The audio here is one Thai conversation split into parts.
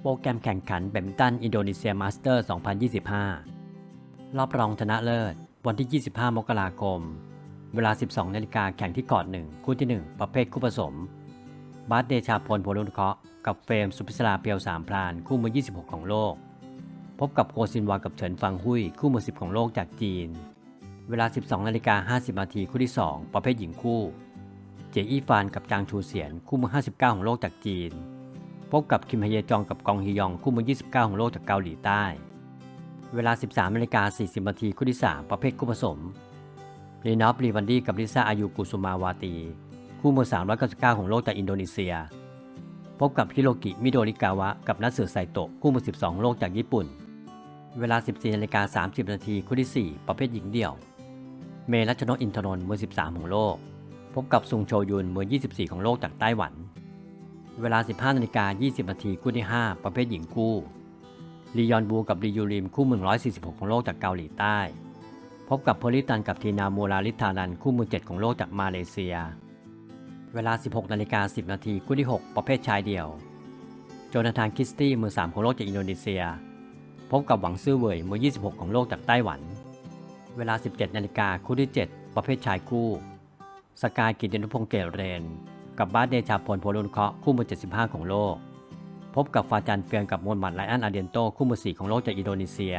โปรแกรมแข่งขันแบดมินตันอินโดนีเซียมาสเตอร์ 2025 รอบรองชนะเลิศ วันที่ 25 มกราคม เวลา 12 นาฬิกาแข่งที่กอดหนึ่งคู่ที่ 1 ประเภทคู่ผสม บาสเดชาพลโพลุนเคราะห์กับเฟรมสุพิศราเปียวสามพรานคู่มือ 26 ของโลก พบกับโกซินวากับเฉินฟังหุยคู่มือ 10 ของโลกจากจีน เวลา 12 นาฬิกา 50 นาทีคู่ที่ 2 ประเภทหญิงคู่ เจอี้ฟานกับจางชูเสียนคู่มือ 59 ของโลกจากจีน พบกับคิมฮเยจองกับกองฮียองคู่มือ 29 ของโลกจากเกาหลีใต้ เวลา 13นาฬิกา40นาทีคู่ที่ 3 ประเภทคู่ผสมรีนอฟรีวันดี้กับลิซ่าอายุกุสุมาวาตี คู่มือ 399 ของโลกจากอินโดนีเซีย พบกับฮิโรกิมิโดริกาวะกับนัทสึไซโตะคู่มือ 12 ของโลกจากญี่ปุ่น เวลา 14นาฬิกา30นาทีคู่ที่ 4 ประเภทหญิงเดี่ยว เมรัชนกอินทนนท์มือ 13 ของโลก พบกับซุงโชยุนมือ 24 ของโลกจากไต้หวัน เวลา 15นาฬิกา20นาทีคู่ที่ 5 ประเภทหญิงคู่ลียอนบูกับลียูริมคู่มือ146 ของโลกจากเกาหลีใต้ พบกับโพลิตันกับทีนามูราลิธานันคู่มือ 7 ของโลกจากมาเลเซีย เวลา 16นาฬิกา10นาทีคู่ที่ 6 ประเภทชายเดี่ยว โจนาธานคิสตี้มือ 3 ของโลกจากอินโดนีเซีย พบกับหวังซื่อเหวยมือ 26 ของโลกจากไต้หวัน เวลา 17นาฬิกาคู่ที่ 7 ประเภทชายคู่ สกายกิตินุพงษ์เกตเรน กับบาสเดชาพลโพลุนเคราะห์คู่มือ 75 ของโลก พบกับฟาจันเฟียงกับมวลหมัดไลอันอาเดนโตคู่มือ 4 ของโลกจากอินโดนีเซีย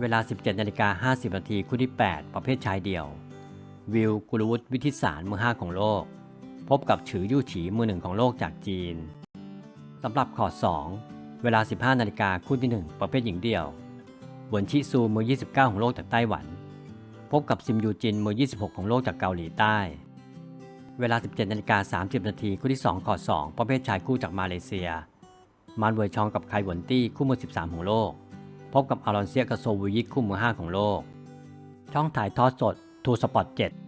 เวลา 17นาฬิกา50นาทีคู่ที่ 8 ประเภทชายเดี่ยว วิวกุลวุฒิวิทิสารมือ 5 ของโลก พบกับฉือยู่ฉีมือหนึ่งของโลกจากจีนสำหรับคอด2เวลา 15นาฬิกาคู่ที่ 1 ประเภทหญิงเดี่ยวหวนชิซูมือ 29 ของโลกจากไต้หวัน พบกับซิมยูจินมือ 26 ของโลกจากเกาหลีใต้ เวลา 17นาฬิกา30 นาทีคู่ที่ 2 ขอด2ประเภทชายคู่จากมาเลเซีย มานเวยชองกับไคหวนตี้คู่มือ 13 ของโลก พบกับอารอนเซียกับโซวูยิกคู่มือ 5 ของโลก ช่องถ่ายทอดสดทูสปอร์ต7